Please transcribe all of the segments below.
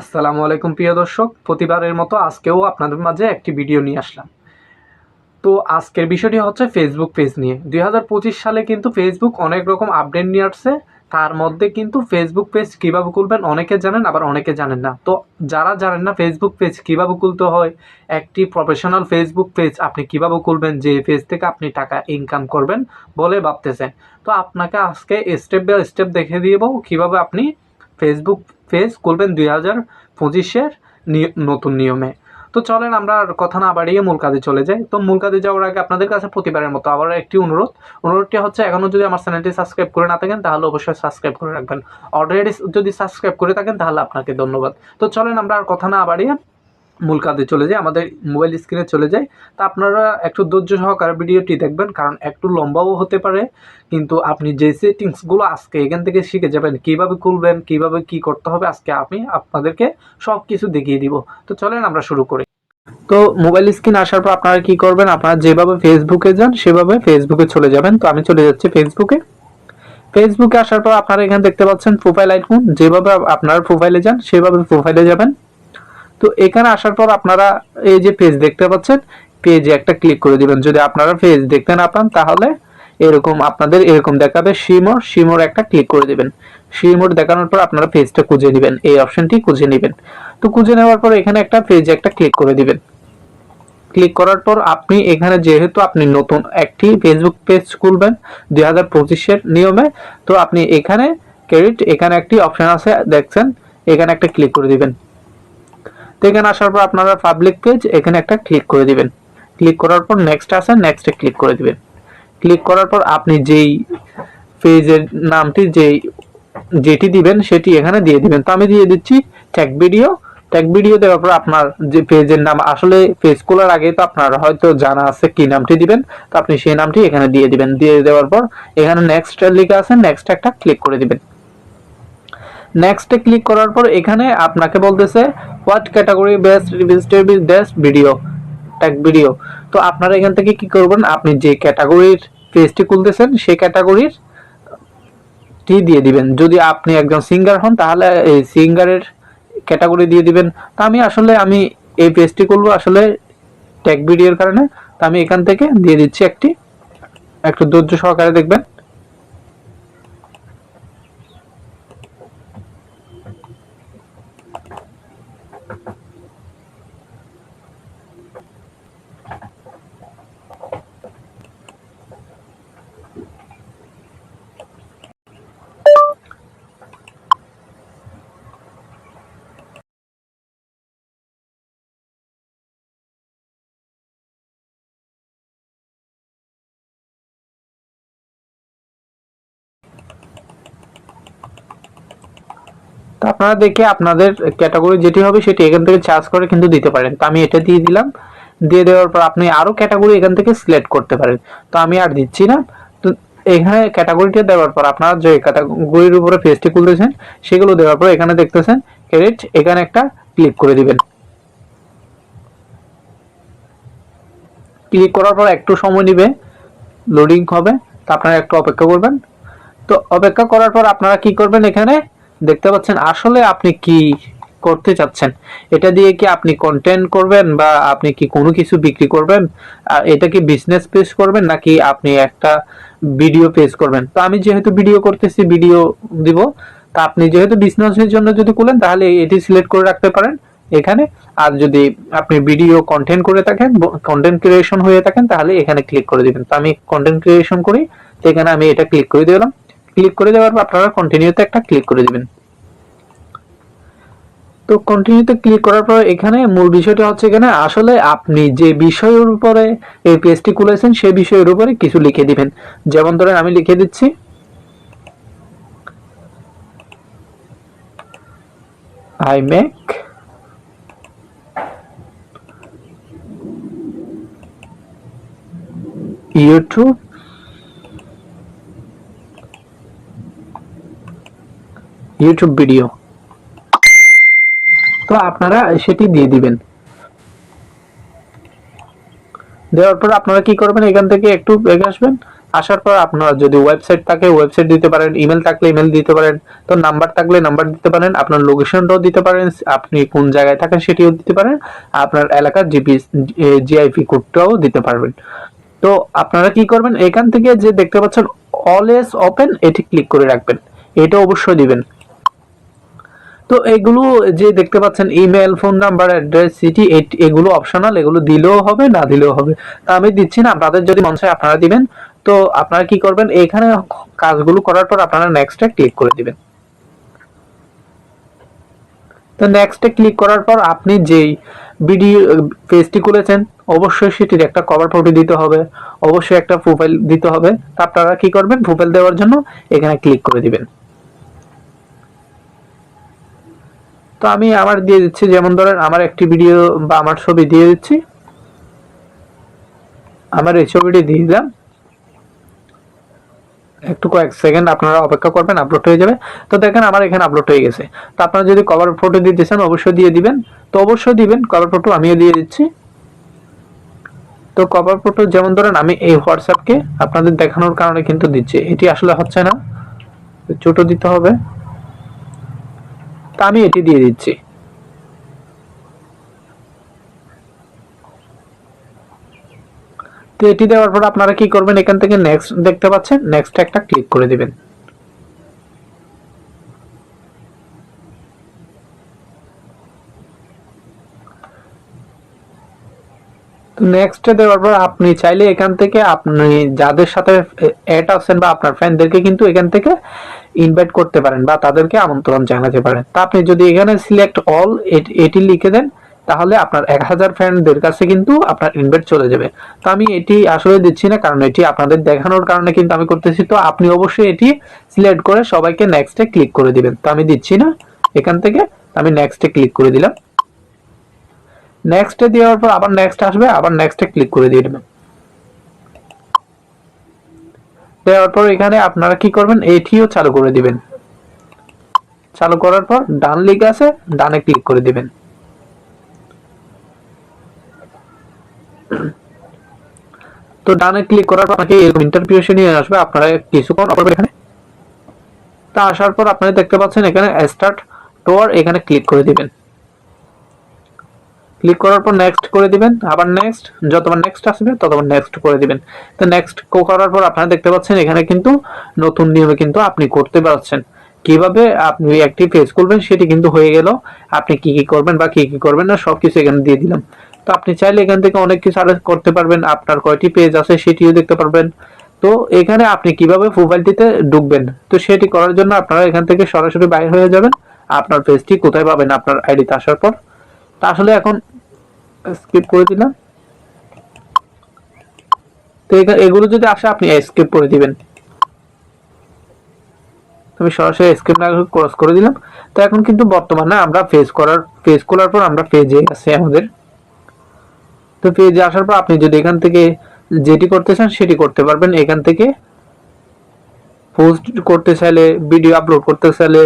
আসসালামু আলাইকুম, প্রিয় দর্শক। প্রতিবারের মতো আজকেও আপনাদের মাঝে একটি ভিডিও নিয়ে আসলাম। তো আজকের বিষয়টি হচ্ছে ফেসবুক পেজ নিয়ে। দুই হাজার পঁচিশ সালে কিন্তু ফেসবুক অনেক রকম আপডেট নিয়ে আসছে। তার মধ্যে কিন্তু ফেসবুক পেজ কীভাবে খুলবেন অনেকে জানেন, আবার অনেকে জানেন না। তো যারা জানেন না ফেসবুক পেজ কীভাবে খুলতে হয়, একটি প্রফেশনাল ফেসবুক পেজ আপনি কীভাবে খুলবেন, যে পেজ থেকে আপনি টাকা ইনকাম করবেন বলে ভাবতেছেন। তো আপনাকে আজকে স্টেপ বাই স্টেপ দেখে দিব কীভাবে আপনি ফেসবুক পেজ করবেন দুই হাজার পঁচিশের নতুন নিয়মে। তো চলেন আমরা আর কথা না বাড়িয়ে মূল কাজে চলে যাই। তো মূল কাজে যাওয়ার আগে আপনাদের কাছে প্রতিবারের মতো আবার একটি অনুরোধ। অনুরোধটি হচ্ছে এখনও যদি আমার চ্যানেলটি সাবস্ক্রাইব করে না থাকেন, তাহলে অবশ্যই সাবস্ক্রাইব করে রাখবেন। অলরেডি যদি সাবস্ক্রাইব করে থাকেন, তাহলে আপনাকে ধন্যবাদ। তো চলেন আমরা আর কথা না বাড়িয়ে মূল কাজে চলে যাই আমাদের মোবাইল স্ক্রিনে চলে যাই তা আপনারা একটু ধৈর্য সহকারে ভিডিওটি দেখবেন, কারণ একটু লম্বাও হতে পারে, কিন্তু আপনি যে সেটিংসগুলো আজকে এখান থেকে শিখে যাবেন, কীভাবে খুলবেন, কীভাবে কি করতে হবে, আজকে আমি আপনাদেরকে সব কিছু দেখিয়ে দিব। তো চলেন আমরা শুরু করি। তো মোবাইল স্ক্রিন আসার পর আপনারা কি করবেন, আপনারা যেভাবে ফেসবুকে যান, সেভাবে ফেসবুকে চলে যাবেন। তো আমি চলে যাচ্ছি ফেসবুকে ফেসবুকে আসার পর আপনারা এখানে দেখতে পাচ্ছেন প্রোফাইল আইকন যেভাবে আপনারা প্রোফাইলে যান, সেভাবে প্রোফাইলে যাবেন। তো এখানে আসার পর আপনারা এই যে পেজ দেখতে পাচ্ছেন পেজে একটা ক্লিক করে দিবেন। যদি আপনারা পেজ দেখতে না পান, তাহলে এরকম আপনাদের এরকম দেখাবে শিমোর শিমোর একটা ক্লিক করে দিবেন। শিমোর দেখানোর পর আপনারা পেজটা খুঁজে নেবেন। এই অপশনটি খুঁজে নেবেন। তো খুঁজে নেওয়ার পর এখানে একটা পেজে একটা ক্লিক করে দিবেন। ক্লিক করার পর আপনি এখানে যেহেতু আপনি নতুন একটি ফেসবুক পেজ খুলবেন দুই হাজার পঁচিশের নিয়মে, তো আপনি এখানে ক্রেডিট এখানে একটি অপশন আছে, দেখছেন? এখানে একটা ক্লিক করে দিবেন। এখানে আসার পর আপনারা পাবলিক পেজ এখানে একটা ক্লিক করে দিবেন। ক্লিক করার পর নেক্সট আছে নেক্সটে ক্লিক করে দিবেন। ক্লিক করার পর আপনি যেই পেজের নামটি, যেই, যেটি দিবেন সেটি এখানে দিয়ে দিবেন। তো আমি দিয়ে দিচ্ছি ট্যাগ ভিডিও ট্যাগ ভিডিও দেওয়ার পর আপনার যে পেজের নাম, আসলে পেজ খোলার আগে তো আপনার হয়তো জানা আছে কি নামটি দিবেন। তো আপনি সেই নামটি এখানে দিয়ে দিবেন। দিয়ে দেওয়ার পর এখানে নেক্সট লেখা আছে নেক্সট একটা ক্লিক করে দিবেন। নেক্সটে ক্লিক করার পর এখানে আপনাকে বলতেছে what category best vegetable best video tag video তো আপনারা এখান থেকে কি করবেন? আপনি যে ক্যাটাগরির পেজটি খুলতেছেন, সেই ক্যাটাগরির টি দিয়ে দিবেন। যদি আপনি একজন সিঙ্গার হন, তাহলে এই সিঙ্গারের ক্যাটাগরি দিয়ে দিবেন। তা আমি আসলে, আমি এই পেজটি করব আসলে ট্যাগ ভিডিওর কারণে। তো আমি এখান থেকে দিয়ে দিচ্ছি একটি, একটু ধৈর্য সহকারে দেখবেন। তো আপনারা দেখে আপনাদের ক্যাটাগরি যেটি হবে সেটি এখান থেকে চার্জ করে কিন্তু দিতে পারেন। তো আমি এটা দিয়ে দিলাম। দিয়ে দেওয়ার পর আপনি আরও ক্যাটাগরি এখান থেকে সিলেক্ট করতে পারেন। তো আমি আর দিচ্ছি না। তো এখানে ক্যাটাগরিটা দেওয়ার পর আপনারা যে ক্যাটাগরির উপরে ফেসটি খুলতেছেন, সেগুলো দেওয়ার পর এখানে দেখতেছেন ক্রেডিট এখানে একটা ক্লিক করে দিবেন। ক্লিক করার পর একটু সময় নিবে। লোডিং হবে। তো আপনারা একটু অপেক্ষা করবেন। তো অপেক্ষা করার পর আপনারা কি করবেন এখানে? দেখতে পাচ্ছেন, আসলে আপনি কি করতে চাচ্ছেন? এটা দিয়ে কি আপনি কন্টেন্ট করবেন বা আপনি কি কোনো কিছু বিক্রি করবেন? এটা কি বিজনেস পেজ করবেন নাকি আপনি একটা ভিডিও পেজ করবেন? তো আমি যেহেতু ভিডিও করতেছি ভিডিও দিব, তা আপনি যেহেতু বিজনেসের জন্য যদি খুলেন, তাহলে এটি সিলেক্ট করে রাখতে পারেন এখানে। আর যদি আপনি ভিডিও কন্টেন্ট করে থাকেন কন্টেন্ট ক্রিয়েশন হয়ে থাকেন, তাহলে এখানে ক্লিক করে দিবেন। তো আমি কন্টেন্ট ক্রিয়েশন করি, তো এখানে আমি এটা ক্লিক করে দিলাম। ক্লিক করে দেওয়ার পর আপনারা কন্টিনিউতে একটা ক্লিক করে দিবেন। তো কন্টিনিউতে ক্লিক করার পর এখানে মূল বিষয়টা হচ্ছে এখানে আসলে আপনি যে বিষয়ের উপরে এই পেজটি খুলেছেন সেই বিষয়ের উপরে কিছু লিখে দিবেন। যেমন ধরেন আমি লিখে দিচ্ছি I make YouTube YouTube video তো আপনারা সেটি দিয়ে দিবেন। দেওয়ার পর আপনারা কি করবেন? এখান থেকে একটু এগিয়ে আসবেন। আসার পর আপনার যদি ওয়েবসাইট থাকে ওয়েবসাইট দিতে পারেন ইমেল থাকলে ইমেল দিতে পারেন, তো নাম্বার থাকলে নাম্বার দিতে পারেন, আপনার লোকেশনটাও দিতে পারেন, আপনি কোন জায়গায় থাকেন সেটিও দিতে পারেন, আপনার এলাকার জিপি জিআইপি কোডটাও দিতে পারবেন। তো আপনারা কি করবেন? এখান থেকে যে দেখতে পাচ্ছেন অলওয়েজ ওপেন এটি ক্লিক করে রাখবেন। এটা অবশ্যই দিবেন। তো এগুলো যে দেখতে পাচ্ছেন email phone number address city এগুলো অপশনাল এগুলো দিলেও হবে, না দিলেও হবে। তা আমি দিচ্ছি না, আপনাদের যদি মন চায় আপনারা দিবেন। তো আপনারা কি করবেন, এখানে কাজগুলো করার পর আপনারা নেক্সটে ক্লিক করে দিবেন। তো নেক্সটে ক্লিক করার পর আপনি যেই ভিডিও পেজটি খুলেছেন, অবশ্যই সেটির একটা কভার ফটো দিতে হবে, অবশ্যই একটা প্রোফাইল দিতে হবে। আপনারা কি করবেন প্রোফাইল দেওয়ার জন্য এখানে ক্লিক করে দিবেন। তো আমি আমার দিয়ে দিচ্ছি, যেমন ধরেন আমার একটি ভিডিও বা আমার ছবি দিয়ে দিচ্ছি। আমার এই ছবিটি দিয়ে দিলাম। একটু কয়েক সেকেন্ড আপনারা অপেক্ষা করবেন আপলোড হয়ে যাবে। তো দেখেন আমার এখানে আপলোড হয়ে গেছে। তো আপনারা যদি কভার ফটো দিতে চান, অবশ্যই দিয়ে দিবেন। তো অবশ্যই দিবেন কভার ফটো আমিও দিয়ে দিচ্ছি। তো কভার ফটো যেমন ধরেন আমি এই হোয়াটসঅ্যাপকে আপনাদের দেখানোর কারণে কিন্তু দিচ্ছি। এটি আসলে হচ্ছে না। ছোট দিতে হবে। তা আমি এটি দিয়ে দিচ্ছি। তো এটি দেওয়ার পর আপনারা কি করবেন? এখান থেকে নেক্সট দেখতে পাচ্ছেন নেক্সট একটা ক্লিক করে দিবেন। তো নেক্সটে দেওয়ার পর আপনি চাইলে এখান থেকে আপনি যাদের সাথে অ্যাড আছেন বা আপনার ফ্রেন্ডদেরকে কিন্তু এখান থেকে ইনভাইট করতে পারেন বা তাদেরকে আমন্ত্রণ জানাতে পারেন। তা আপনি যদি এখানে সিলেক্ট অল এটি লিখে দেন, তাহলে আপনার এক হাজার ফ্রেন্ডদের কাছে কিন্তু আপনার ইনভাইট চলে যাবে। তো আমি এটি আসলে দিচ্ছি না, কারণ এটি আপনাদের দেখানোর কারণে কিন্তু আমি করতেছি। তো আপনি অবশ্যই এটি সিলেক্ট করে সবাইকে নেক্সটে ক্লিক করে দিবেন। তো আমি দিচ্ছি না এখান থেকে, আমি নেক্সটে ক্লিক করে দিলাম। নেক্সটে দেওয়ার পর আবার নেক্সট আসবে, আবার নেক্সটে ক্লিক করে দিয়ে দেবেন দেওয়ার পর এখানে আপনারা কি করবেন, এটিও চালু করে দিবেন। চালু করার পর ডান লিখ আছে, ডানে ক্লিক করে দিবেন। তো ডানে ক্লিক করার পর আপনাকে এরকম ইন্টারভিউ নিয়ে আসবে, আপনারা কিছুক্ষণ অপর এখানে। তা আসার পর আপনারা দেখতে পাচ্ছেন এখানে স্টার্ট টোয়ার এখানে ক্লিক করে দিবেন। ক্লিক করার পর নেক্সট করে দিবেন, আবার নেক্সট যতবার নেক্সট আসবে, ততবার নেক্সট করে দিবেন। তো নেক্সট করার পর আপনারা দেখতে পাচ্ছেন, এখানে কিন্তু নতুন নিয়মে কিন্তু আপনি করতে পারছেন। কীভাবে আপনি একটি পেজ করবেন, সেটি কিন্তু হয়ে গেল। আপনি কি কি করবেন বা কি কি করবেন না, সবকিছু এখানে দিয়ে দিলাম। তো আপনি চাইলে এখান থেকে অনেক কিছু আরও করতে পারবেন। আপনার কয়টি পেজ আছে, সেটিও দেখতে পারবেন। তো এখানে আপনি কীভাবে প্রোফাইলটিতে ঢুকবেন? তো সেটি করার জন্য আপনারা এখান থেকে সরাসরি বাইরে হয়ে যাবেন। আপনার পেজটি কোথায় পাবেন? আপনার আইডিতে আসার পর। তা আসলে এখন স্কিপ করে দিলাম। তো এগুলো যদি আসে আপনি স্কিপ করে দিবেন। আমি সরাসরি না ক্রস করে দিলাম। তো এখন কিন্তু বর্তমানে আমরা ফেস করার ফেস পর আমরা পেজে আছে আমাদের। তো পেজে আসার পর আপনি যদি এখান থেকে যেটি করতে চান সেটি করতে পারবেন। এখান থেকে পোস্ট করতে চাইলে ভিডিও আপলোড করতে চাইলে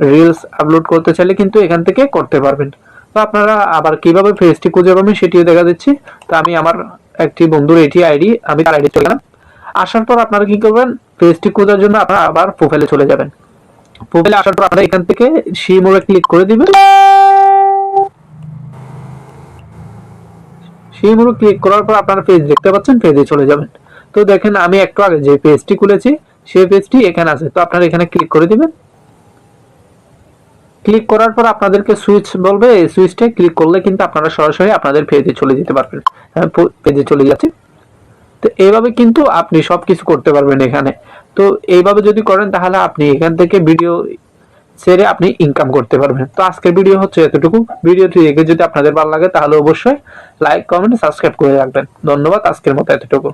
রিলস আপলোড করতে চাইলে কিন্তু এখান থেকে করতে পারবেন। তো আপনারা আবার কীভাবে ফেসটি খুঁজে পাবেন সেটিও দেখা দিচ্ছি। তো আমি আমার একটি বন্ধুর এটি আইডি আমি তার আইডি চলে গেলাম। আসার পর আপনারা কি করবেন পেজটি খোঁজার জন্য আপনারা আবার প্রোফাইলে চলে যাবেন। প্রোফাইলে আসার পর আপনারা এখান থেকে সি মোড়ে ক্লিক করে দিবেন। সেই মোড়ে ক্লিক করার পর আপনারা পেজ দেখতে পাচ্ছেন পেজে চলে যাবেন। তো দেখেন, আমি একটু আগে যে পেজটি খুলেছি, সেই পেজটি এখানে আছে। তো আপনারা এখানে ক্লিক করে দিবেন। ক্লিক করার পর আপনাদেরকে সুইচ বলবে, এই সুইচটা ক্লিক করলে কিন্তু আপনারা সরাসরি আপনাদের পেজে চলে যেতে পারবেন। পেজে চলে যাচ্ছে। তো এইভাবে কিন্তু আপনি সব কিছু করতে পারবেন এখানে। তো এইভাবে যদি করেন তাহলে আপনি এখান থেকে ভিডিও ছেড়ে আপনি ইনকাম করতে পারবেন। তো আজকের ভিডিও হচ্ছে এতটুকু। ভিডিওটি দেখে যদি আপনাদের ভালো লাগে তাহলে অবশ্যই লাইক কমেন্ট সাবস্ক্রাইব করে রাখবেন। ধন্যবাদ, আজকের মতো এতটুকু।